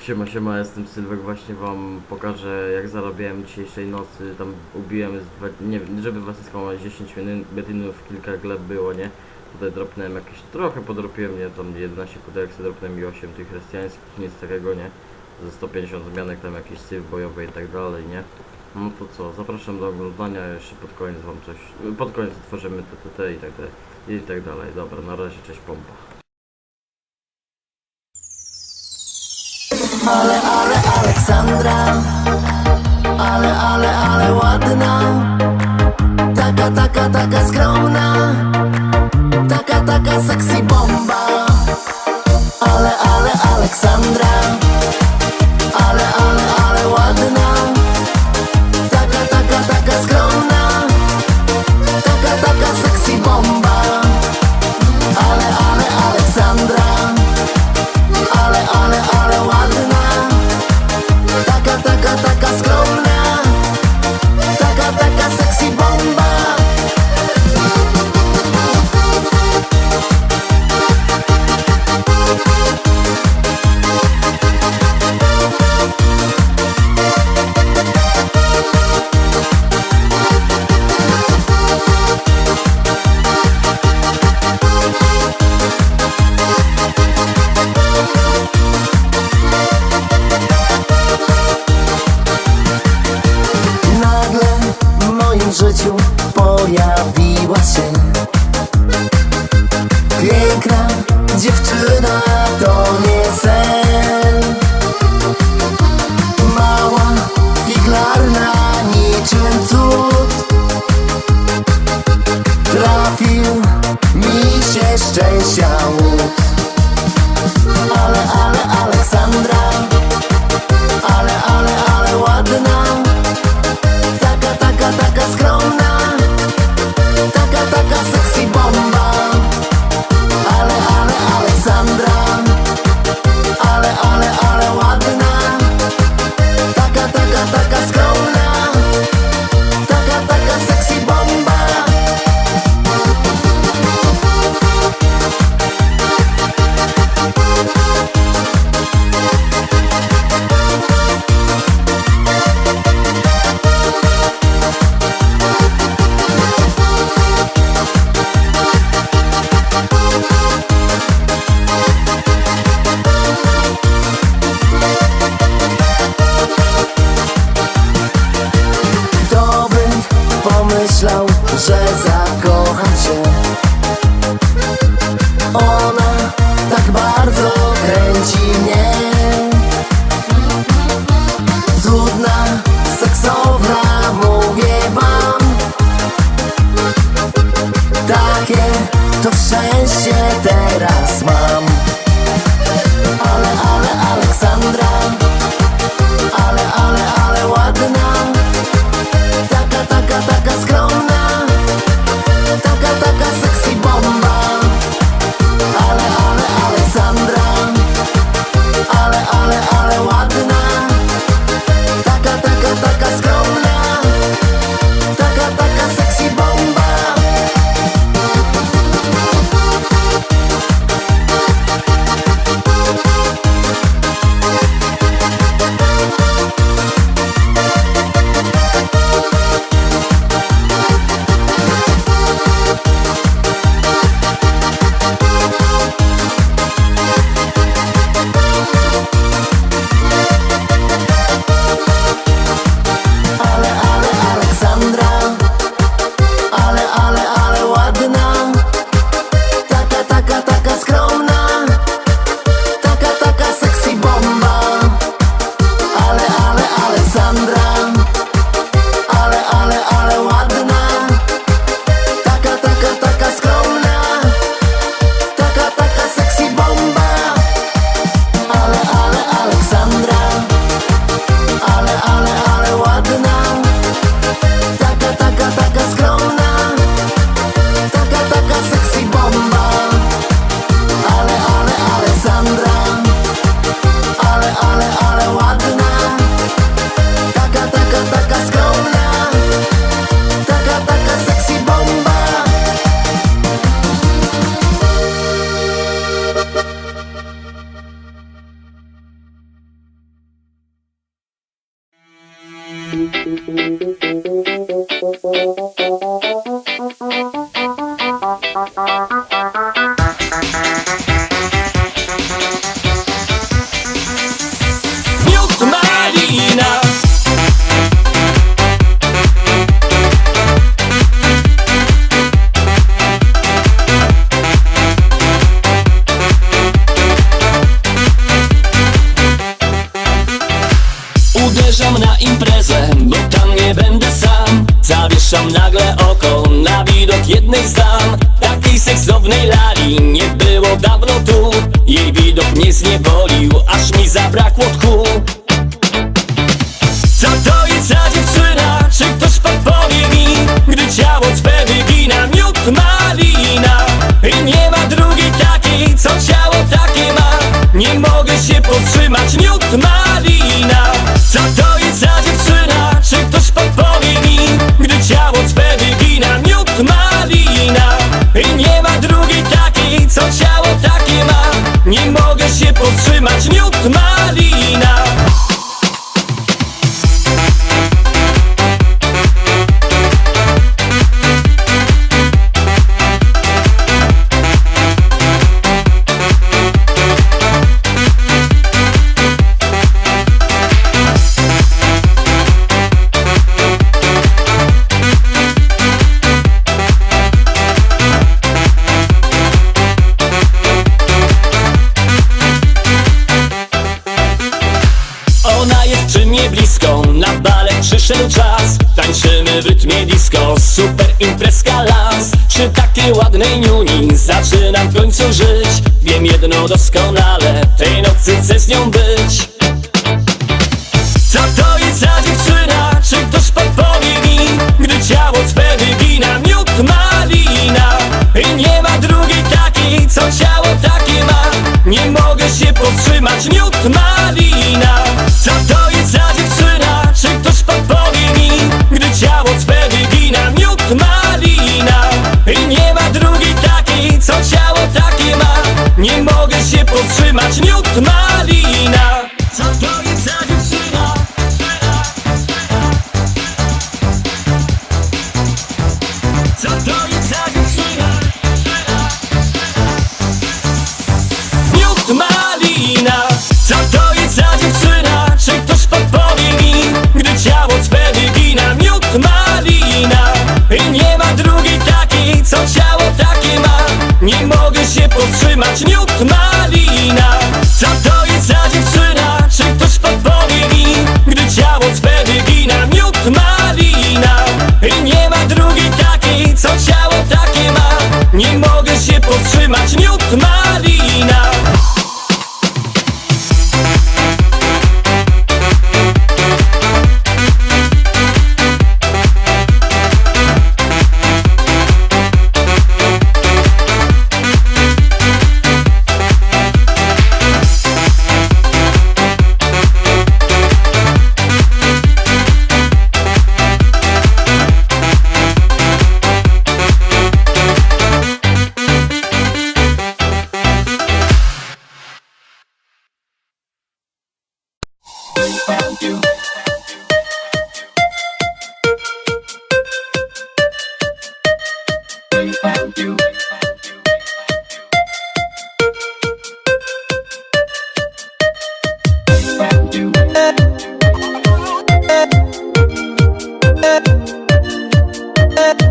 Siema, siema, jestem Sylwek, właśnie wam pokażę jak zarabiałem dzisiejszej nocy, tam ubiłem, nie żeby was skłamać, 10 min- betynów, kilka gleb było, nie? Tutaj dropnąłem jakieś, trochę podropiłem, nie? Tam 11 pudełek sobie dropnąłem i 8 tych chrystiańskich, nic takiego, nie? Ze 150 zmianek, tam jakiś syf bojowy i tak dalej, nie? No to co, zapraszam do oglądania, jeszcze pod koniec wam coś, pod koniec otworzymy TTT i tak dalej, i tak dalej, dobra, na razie, cześć pompa. Ale, ale Aleksandra. Ale, ale, ale ładna. Taka, taka, taka skromna. Taka, taka sexy bomba. Ale, ale Aleksandra Rzucam nagle oko na widok jednej z dam. Takiej seksownej lali nie było dawno tu. Jej widok mnie zniewolił, aż mi zabrakło końcu żyć. Wiem jedno doskonale, tej nocy chcę z nią być. Co to jest za dziewczyna? Czy ktoś podpowie mi? Gdy ciało swe wygina, miód malina. I nie ma drugiej takiej, co ciało takie ma. Nie mogę się powstrzymać, miód malina. oh,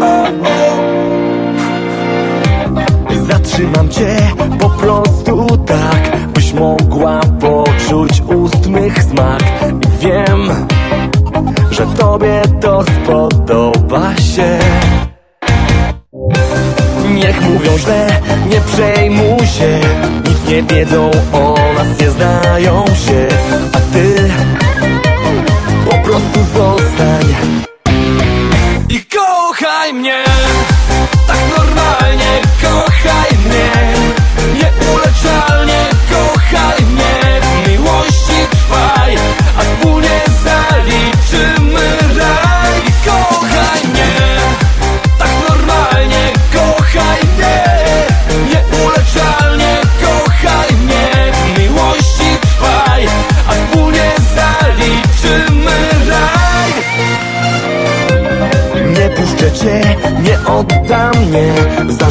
oh. Trzymam cię po prostu tak Byś mogła poczuć ustnych smak. I wiem, że tobie to spodoba się. Niech mówią źle, nie przejmuj się. Nic nie wiedzą o nas, nie znają się. A ty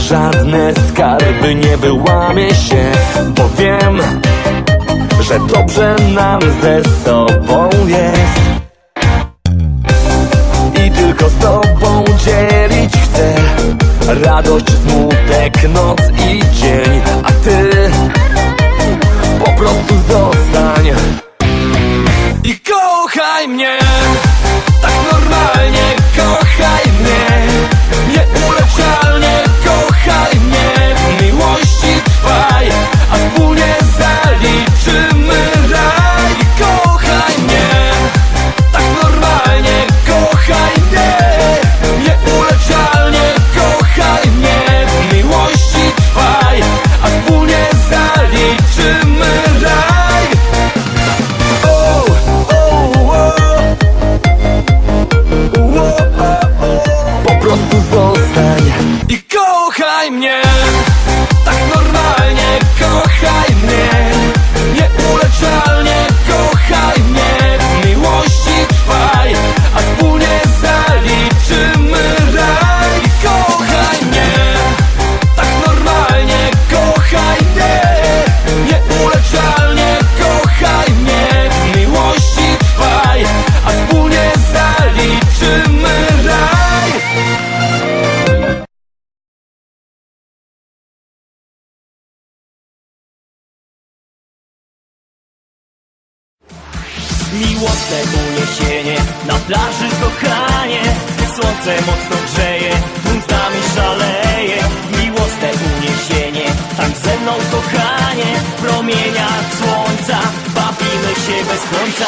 żadne skarby nie wyłamię się Bo wiem, że dobrze nam ze sobą jest. I tylko z tobą dzielić chcę. Radość, smutek, noc i dzień. A ty po prostu zostań I kochaj mnie Miłosne uniesienie Na plaży kochanie Słońce mocno grzeje nami szaleje. Miłosne uniesienie. Tak ze mną kochanie W promieniach słońca. Bawimy się bez końca